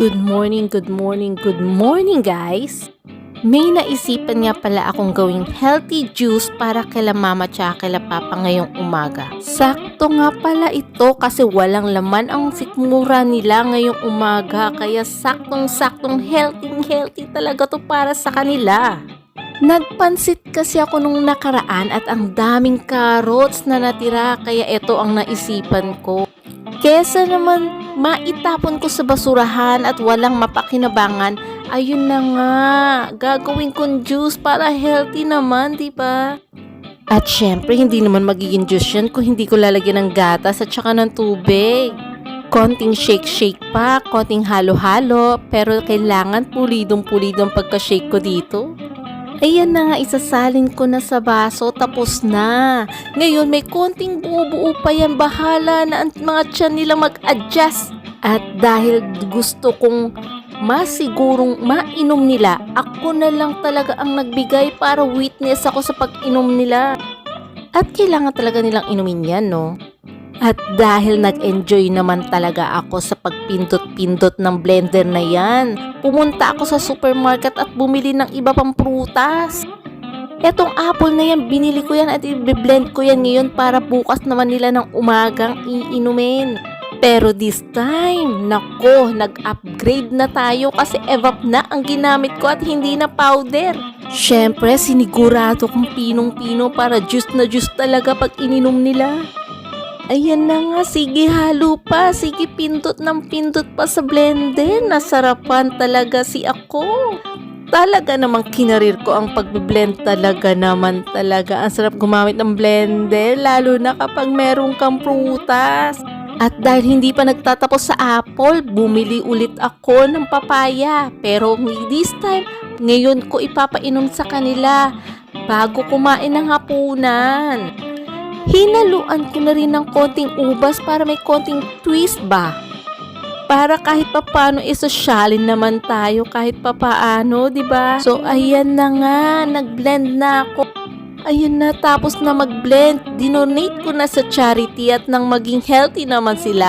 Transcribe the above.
Good morning, good morning, good morning guys! May naisipan nga pala akong gawing healthy juice para kila mama tsaka kila papa ngayong umaga. Sakto nga pala ito kasi walang laman ang sikmura nila ngayong umaga kaya saktong-saktong healthy healthy talaga to para sa kanila. Nagpansit kasi ako nung nakaraan at ang daming carrots na natira kaya ito ang naisipan ko. Kesa naman maitapon ko sa basurahan at walang mapakinabangan, ayun na nga, gagawin kong juice para healthy naman, di ba? At syempre, hindi naman magiging juice yan kung hindi ko lalagyan ng gatas at saka ng tubig. Konting shake-shake pa, konting halo-halo, pero kailangan pulidong-pulidong pagka-shake ko dito. Ayan na nga, isasalin ko na sa baso, tapos na. Ngayon, may konting buo-buo pa yan, bahala na ang mga tiyan nila mag-adjust. At dahil gusto kong masigurong mainom nila, ako na lang talaga ang nagbigay para witness ako sa pag-inom nila. At kailangan talaga nilang inumin yan, no? At dahil nag-enjoy naman talaga ako sa pagpindot-pindot ng blender na yan, pumunta ako sa supermarket at bumili ng iba pang prutas. Etong apple na yan, binili ko yan at i-blend ko yan ngayon para bukas naman nila ng umagang iinumin. Pero this time, nako, nag-upgrade na tayo kasi evap na ang ginamit ko at hindi na powder. Siyempre, sinigurado kong pinong-pino para juice na juice talaga pag ininom nila. Ayan na nga, sige halo pa, sige pindot ng pindot pa sa blender. Nasarapan talaga si ako. Talaga namang kinarir ko ang pagbe-blend talaga naman talaga. Ang sarap gumamit ng blender, lalo na kapag meron kang prutas. At dahil hindi pa nagtatapos sa apple, bumili ulit ako ng papaya. Pero this time, ngayon ko ipapainom sa kanila bago kumain ng hapunan. Hinaluan ko na rin ng konting ubas para may konting twist ba? Para kahit papano isosyalin naman tayo kahit papaano, ba? So ayan na nga, nag-blend na ako. Ayun na, tapos na mag-blend, dinonate ko na sa charity at nang maging healthy naman sila.